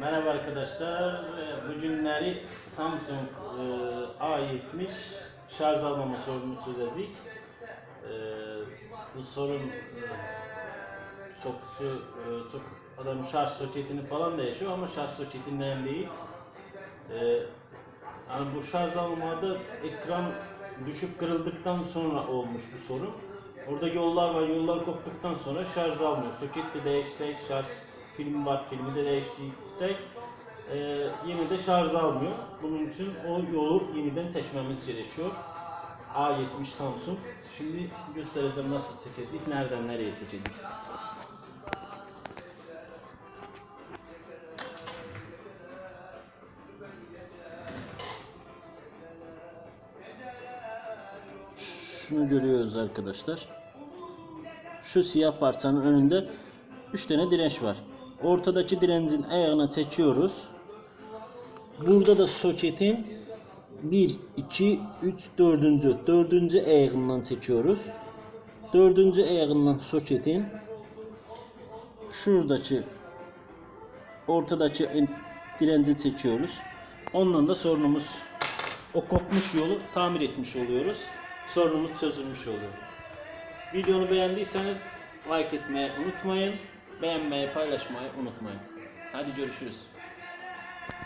Merhaba arkadaşlar. Ee, Bugünleri Samsung e, A70 şarj almama sorunu çözedik. Ee, Bu sorun e, çok e, çok adam şarj soketini falan da yaşıyor ama şarj soketinden değil. Ee, Yani bu şarj almada ekran düşüp kırıldıktan sonra olmuş bu sorun. Orada yollar var, yollar koptuktan sonra şarj almıyor. Soket de değişsek, şarj film var, filmi de değiştirsek e, yine de şarj almıyor. Bunun için o yolu yeniden seçmemiz gerekiyor. A70 Samsung. Şimdi göstereceğim nasıl çekeceğiz, nereden nereye çekeceğiz. Şunu görüyoruz arkadaşlar. Şu siyah parçanın önünde 3 tane direnç var. Ortadaki direncin ayağına çekiyoruz. Burada da soketin 1, 2, 3, 4. 4. ayağından çekiyoruz. 4. ayağından soketin şuradaki ortadaki en- direnci çekiyoruz. Ondan da sorunumuz o kopmuş yolu tamir etmiş oluyoruz. Sorunumuz çözülmüş oluyor. Videonu beğendiyseniz like etmeyi unutmayın. Beğenmeyi, paylaşmayı unutmayın. Hadi görüşürüz.